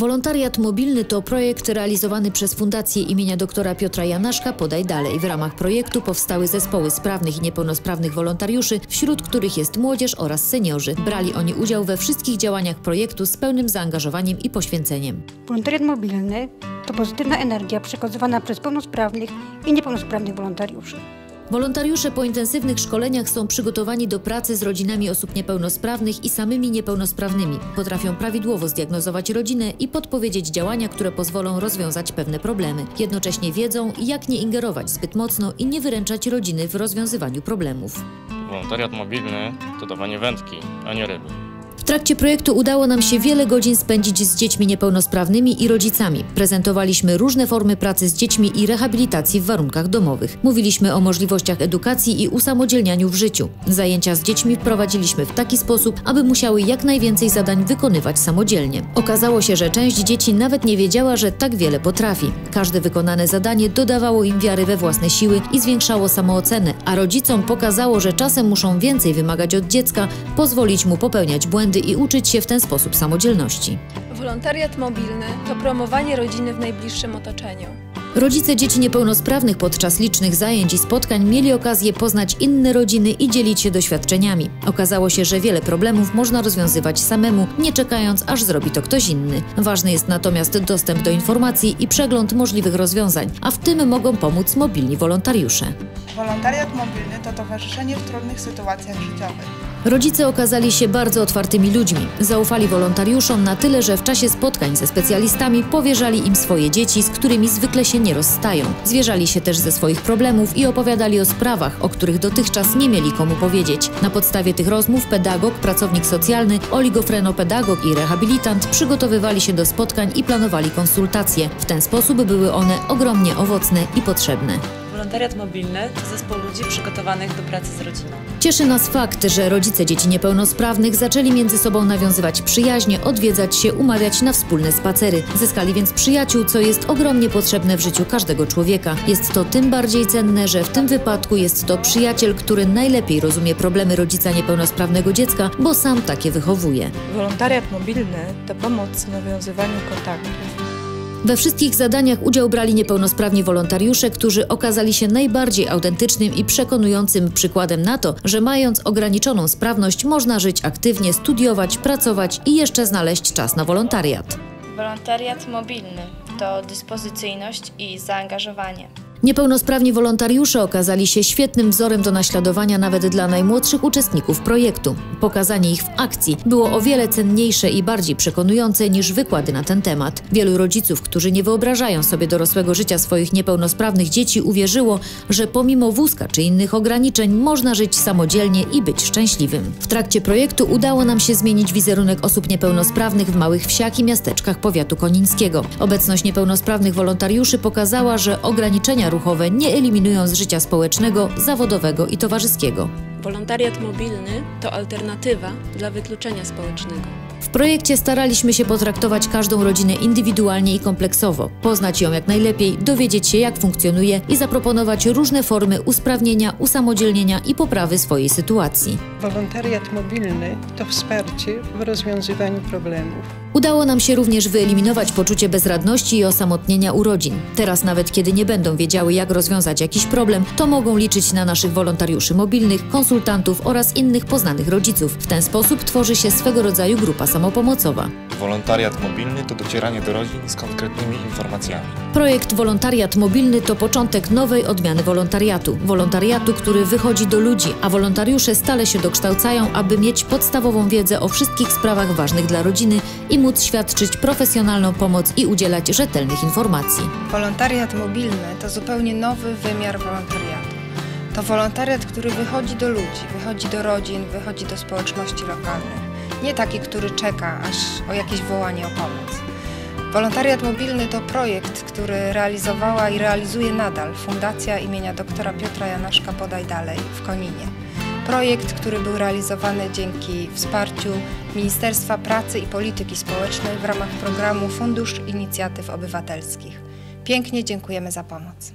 Wolontariat mobilny to projekt realizowany przez Fundację imienia doktora Piotra Janaszka Podaj Dalej. W ramach projektu powstały zespoły sprawnych i niepełnosprawnych wolontariuszy, wśród których jest młodzież oraz seniorzy. Brali oni udział we wszystkich działaniach projektu z pełnym zaangażowaniem i poświęceniem. Wolontariat mobilny to pozytywna energia przekazywana przez pełnosprawnych i niepełnosprawnych wolontariuszy. Wolontariusze po intensywnych szkoleniach są przygotowani do pracy z rodzinami osób niepełnosprawnych i samymi niepełnosprawnymi. Potrafią prawidłowo zdiagnozować rodzinę i podpowiedzieć działania, które pozwolą rozwiązać pewne problemy. Jednocześnie wiedzą, jak nie ingerować zbyt mocno i nie wyręczać rodziny w rozwiązywaniu problemów. Wolontariat mobilny to dawanie wędki, a nie ryby. Trakcie projektu udało nam się wiele godzin spędzić z dziećmi niepełnosprawnymi i rodzicami. Prezentowaliśmy różne formy pracy z dziećmi i rehabilitacji w warunkach domowych. Mówiliśmy o możliwościach edukacji i usamodzielnianiu w życiu. Zajęcia z dziećmi prowadziliśmy w taki sposób, aby musiały jak najwięcej zadań wykonywać samodzielnie. Okazało się, że część dzieci nawet nie wiedziała, że tak wiele potrafi. Każde wykonane zadanie dodawało im wiary we własne siły i zwiększało samoocenę, a rodzicom pokazało, że czasem muszą więcej wymagać od dziecka, pozwolić mu popełniać błędy i uczyć się w ten sposób samodzielności. Wolontariat mobilny to promowanie rodziny w najbliższym otoczeniu. Rodzice dzieci niepełnosprawnych podczas licznych zajęć i spotkań mieli okazję poznać inne rodziny i dzielić się doświadczeniami. Okazało się, że wiele problemów można rozwiązywać samemu, nie czekając, aż zrobi to ktoś inny. Ważny jest natomiast dostęp do informacji i przegląd możliwych rozwiązań, a w tym mogą pomóc mobilni wolontariusze. Wolontariat mobilny to towarzyszenie w trudnych sytuacjach życiowych. Rodzice okazali się bardzo otwartymi ludźmi. Zaufali wolontariuszom na tyle, że w czasie spotkań ze specjalistami powierzali im swoje dzieci, z którymi zwykle się nie rozstają. Zwierzali się też ze swoich problemów i opowiadali o sprawach, o których dotychczas nie mieli komu powiedzieć. Na podstawie tych rozmów pedagog, pracownik socjalny, oligofrenopedagog i rehabilitant przygotowywali się do spotkań i planowali konsultacje. W ten sposób były one ogromnie owocne i potrzebne. Wolontariat mobilny to zespół ludzi przygotowanych do pracy z rodziną. Cieszy nas fakt, że rodzice dzieci niepełnosprawnych zaczęli między sobą nawiązywać przyjaźnie, odwiedzać się, umawiać na wspólne spacery. Zyskali więc przyjaciół, co jest ogromnie potrzebne w życiu każdego człowieka. Jest to tym bardziej cenne, że w tym wypadku jest to przyjaciel, który najlepiej rozumie problemy rodzica niepełnosprawnego dziecka, bo sam takie wychowuje. Wolontariat mobilny to pomoc w nawiązywaniu kontaktów. We wszystkich zadaniach udział brali niepełnosprawni wolontariusze, którzy okazali się najbardziej autentycznym i przekonującym przykładem na to, że mając ograniczoną sprawność można żyć aktywnie, studiować, pracować i jeszcze znaleźć czas na wolontariat. Wolontariat mobilny to dyspozycyjność i zaangażowanie. Niepełnosprawni wolontariusze okazali się świetnym wzorem do naśladowania nawet dla najmłodszych uczestników projektu. Pokazanie ich w akcji było o wiele cenniejsze i bardziej przekonujące niż wykłady na ten temat. Wielu rodziców, którzy nie wyobrażają sobie dorosłego życia swoich niepełnosprawnych dzieci, uwierzyło, że pomimo wózka czy innych ograniczeń można żyć samodzielnie i być szczęśliwym. W trakcie projektu udało nam się zmienić wizerunek osób niepełnosprawnych w małych wsiach i miasteczkach powiatu konińskiego. Obecność niepełnosprawnych wolontariuszy pokazała, że ograniczenia ruchowe nie eliminują z życia społecznego, zawodowego i towarzyskiego. Wolontariat mobilny to alternatywa dla wykluczenia społecznego. W projekcie staraliśmy się potraktować każdą rodzinę indywidualnie i kompleksowo, poznać ją jak najlepiej, dowiedzieć się jak funkcjonuje i zaproponować różne formy usprawnienia, usamodzielnienia i poprawy swojej sytuacji. Wolontariat mobilny to wsparcie w rozwiązywaniu problemów. Udało nam się również wyeliminować poczucie bezradności i osamotnienia u rodzin. Teraz nawet kiedy nie będą wiedziały jak rozwiązać jakiś problem, to mogą liczyć na naszych wolontariuszy mobilnych, konsultantów oraz innych poznanych rodziców. W ten sposób tworzy się swego rodzaju grupa samopomocowa. Wolontariat mobilny to docieranie do rodzin z konkretnymi informacjami. Projekt Wolontariat Mobilny to początek nowej odmiany wolontariatu. Wolontariatu, który wychodzi do ludzi, a wolontariusze stale się dokształcają, aby mieć podstawową wiedzę o wszystkich sprawach ważnych dla rodziny i móc świadczyć profesjonalną pomoc i udzielać rzetelnych informacji. Wolontariat mobilny to zupełnie nowy wymiar wolontariatu. To wolontariat, który wychodzi do ludzi, wychodzi do rodzin, wychodzi do społeczności lokalnych. Nie taki, który czeka aż o jakieś wołanie o pomoc. Wolontariat mobilny to projekt, który realizowała i realizuje nadal Fundacja imienia doktora Piotra Janaszka Podaj Dalej w Koninie. Projekt, który był realizowany dzięki wsparciu Ministerstwa Pracy i Polityki Społecznej w ramach programu Fundusz Inicjatyw Obywatelskich. Pięknie dziękujemy za pomoc.